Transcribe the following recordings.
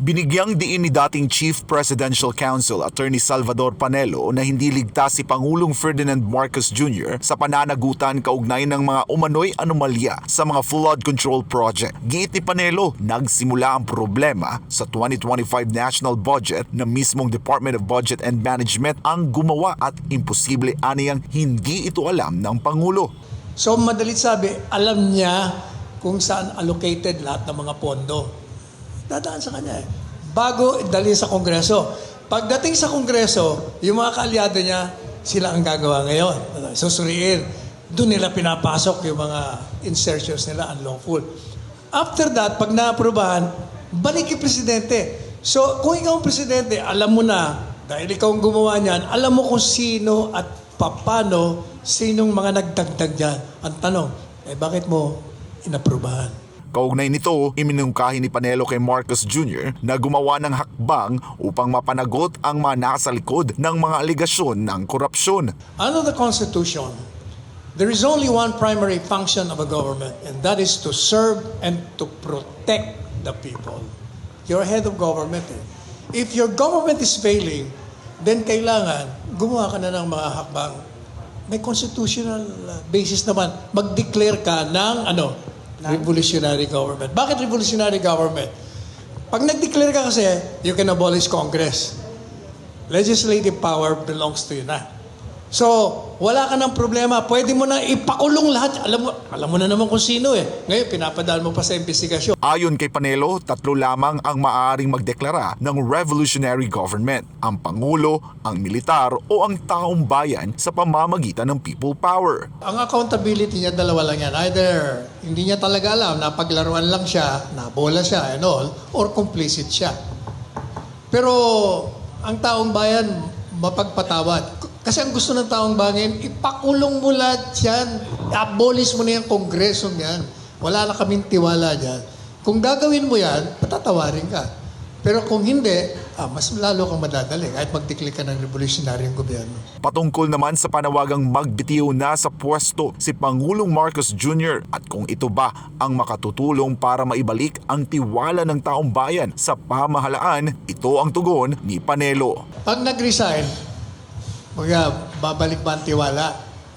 Binigyang diin ni dating Chief Presidential Counsel Attorney Salvador Panelo na hindi ligtas si Pangulong Ferdinand Marcos Jr. sa pananagutan kaugnay ng mga umano'y anomalya sa mga flood control project. Giit ni Panelo, nagsimula ang problema sa 2025 national budget na mismong Department of Budget and Management ang gumawa at imposible aniyang hindi ito alam ng Pangulo. So madalit sabi, alam niya kung saan allocated lahat ng mga pondo. Dadaan sa kanya eh. Bago dalhin sa Kongreso. Pagdating sa Kongreso, yung mga kaalyado niya, sila ang gagawa ngayon. Susuriin. Doon nila pinapasok yung mga insertions nila unlawful. After that, pag naaprubahan, balik kay Presidente. So, kung ikaw ang Presidente, alam mo na, dahil ikaw ang gumawa niyan, alam mo kung sino at papano, sinong mga nagdagdag dyan. Ang tanong, eh bakit mo inaprubahan? Kaugnay nito, iminungkahi ni Panelo kay Marcos Jr. na gumawa ng hakbang upang mapanagot ang mga nasa likod ng mga aligasyon ng korupsyon. Under the Constitution, there is only one primary function of a government, and that is to serve and to protect the people. You're head of government. Eh. If your government is failing, then kailangan gumawa ka na ng mga hakbang. May constitutional uh, basis naman. Mag-declare ka ng ano, revolutionary government. Bakit revolutionary government? Pag nag-declare ka kasi, you can abolish Congress legislative power belongs to you na. So, wala ka ng problema. Pwede mo na ipakulong lahat. Alam mo, alam mo na naman kung sino eh. Ngayon, pinapadal mo pa sa investigasyon. Ayon kay Panelo, tatlo lamang ang maaaring magdeklara ng revolutionary government. Ang Pangulo, ang militar o ang taong bayan sa pamamagitan ng people power. Ang accountability niya, dalawa lang yan. Either hindi niya talaga alam, napaglaruan lang siya, nabola siya and all, or complicit siya. Pero ang taong bayan, mapagpatawad. Kasi ang gusto ng taong bayan, ipakulong mo lahat yan. Abolish mo na yung kongreso yan. Wala na kaming tiwala dyan. Kung gagawin mo yan, patatawarin ka. Pero kung hindi, ah, mas lalo kang madadali kahit magtiklik ka ng revolutionaryong gobyerno. Patungkol naman sa panawagang magbitiw na sa pwesto si Pangulong Marcos Jr. at kung ito ba ang makatutulong para maibalik ang tiwala ng taong bayan sa pamahalaan, ito ang tugon ni Panelo. Pag nag-resign, mga babalik ba ang tiwala?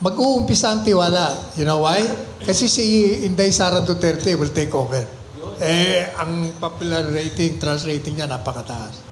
Mag-uumpisa ang tiwala. You know why? Kasi si Inday Sara Duterte will take over. Eh, ang popular rating, trust rating niya napakataas.